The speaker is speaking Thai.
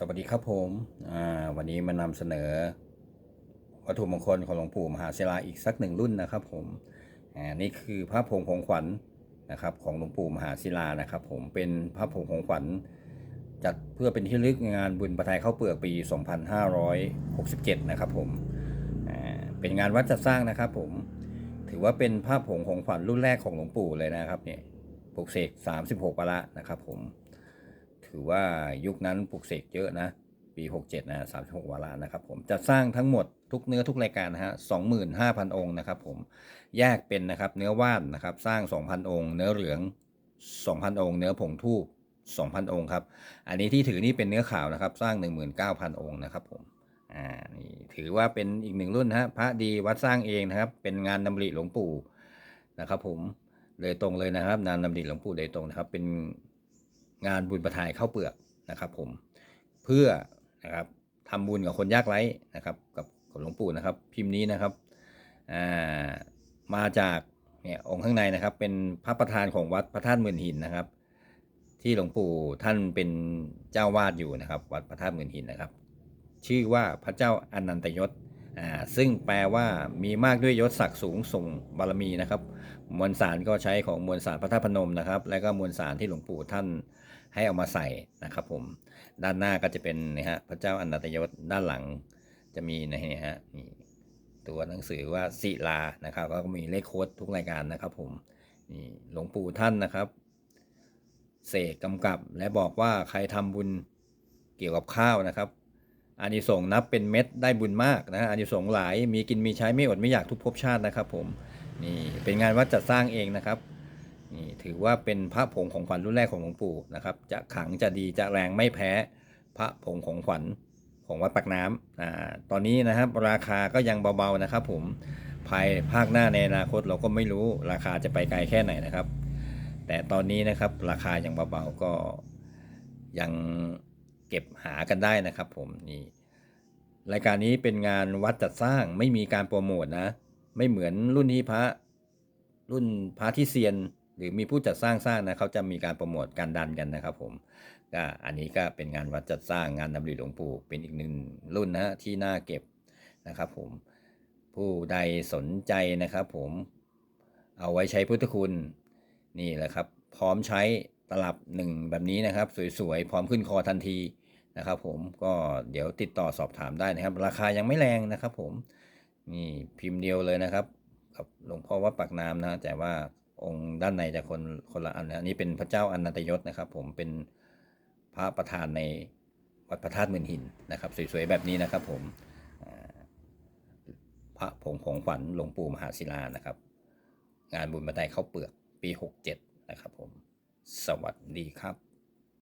สวัสดีครับผมวันนี้มานำเสนอ วัตถุมงคลของหลวงปู่มหาศิลาอีกสักหนึ่งรุ่นนะครับผมนี่คือพระผงของขวัญนะครับของหลวงปู่มหาศิลานะครับ ผมเป็นพระผงของขวัญจัดเพื่อเป็นที่ลึกงานบุญประทายข้าเปลือกปี 2567 นะครับผมเป็นงานวัดจัดสร้างนะครับผมถือว่าเป็นพระผงของขวัญรุ่นแรกของหลวงปู่เลยนะครับเนี่ยปลุกเสก36ปะละนะครับผม ถือว่ายุคนั้นปลูกเสกเยอะนะ ปี 67 นะ36 วาระนะครับผมจะสร้างทั้งหมดทุกเนื้อทุกรายการนะฮะ25,000 องค์นะครับผมแยกเป็นนะครับเนื้อว่านนะครับสร้าง 2,000 องค์ เนื้อเหลือง 2,000 องค์ เนื้อผงทูบ2,000 องค์ครับ อันนี้ที่ถือนี่เป็นเนื้อขาวนะครับ สร้าง 19,000 องค์นะครับผม อ่า นี่ถือว่าเป็นอีกหนึ่งรุ่นฮะ พระดีวัดสร้างเองนะครับ เป็นงานดำริหลวงปู่นะครับผมเลยตรงเลยนะครับ งานดำริหลวงปู่โดยตรงนะครับ เป็น งานบุญประทายข้าวเปลือกนะครับผมเพื่อนะครับทำบุญกับคนยากไร้นะครับกับหลวงปู่นะครับ พิมพ์นี้นะครับอ่ามาจากเนี่ยองค์ข้างในนะครับ เป็นพระประธานของวัดพระธาตุหมื่นหินนะครับ ที่หลวงปู่ท่านเป็นเจ้าวาดอยู่นะครับ วัดพระธาตุหมื่นหินนะครับ ชื่อว่าพระเจ้าอนันตยศ อ่าซึ่งแปลว่ามีมากด้วยยศศักดิ์สูงส่งบารมีนะครับ มวลสารก็ใช้ของมวลสารพระธาตุพนมนะครับ และก็มวลสารที่หลวงปู่ท่านให้เอามาใส่นะครับผมด้านหน้าก็จะเป็นนะฮะพระเจ้าอนันตยศด้านหลังจะมีนะฮะนี่ตัวหนังสือว่าศิลานะครับ ก็มีเลขโค้ดทุกรายการนะครับผมนี่หลวงปู่ท่านนะครับเสกกำกับและบอกว่าใครทำบุญเกี่ยวกับข้าวนะครับ อานิสงส์นับเป็นเม็ดได้บุญมากนะอานิสงส์หลายมีกินมีใช้ไม่อดไม่อยากทุกภพชาตินะครับ ผมนี่เป็นงานวัดจัดสร้างเองนะครับนี่ถือว่าเป็นพระผงของขวัญรุ่นแรกของหลวงปู่นะครับ จะขังจะดีจะแรงไม่แพ้ พระผงของขวัญของวัดปากน้ำอ่าตอนนี้นะครับราคาก็ยังเบาๆนะครับ ผมภายภาคหน้าในอนาคตเราก็ไม่รู้ราคาจะไปไกลแค่ไหนนะครับ แต่ตอนนี้นะครับราคายังเบาๆก็ยัง เก็บหากันได้นะครับผมนี่รายการนี้เป็นงานวัดจัดสร้างไม่มีการโปรโมทนะ ไม่เหมือนรุ่นนี้พระรุ่นพระที่เซียน หรือมีผู้จัดสร้างสร้างนะเขาจะมีการโปรโมทการดันกันนะครับผมก็อันนี้ก็เป็นงานวัดจัดสร้างงานดำริหลวงปู่เป็นอีกหนึ่งรุ่นนะฮะที่น่าเก็บนะครับผมผู้ใดสนใจนะครับผมเอาไว้ใช้พุทธคุณนี่แหละครับ พร้อมใช้ ตลับหนึ่งแบบนี้นะครับ สวยๆ พร้อมขึ้นคอทันทีนะครับผมก็เดี๋ยวติดต่อสอบถามได้นะครับ ราคายังไม่แรงนะครับผมนี่พิมพ์เดียวเลยนะครับกับหลวงพ่อวัดปากน้ำนะแต่ว่าองค์ด้านในจะคนคนละอันนะนนี้เป็นพระเจ้าอนันตยศนะครับ ผมเป็นพระประธานในวัดพระธาตุมืนหินนะครับ สวยๆแบบนี้นะครับ ผมพระผงของขวัญหลวงปู่มหาศิลานะครับ งานบุญบันไดเข้าวเปลือกปี 67 นะครับผม สวัสดีครับ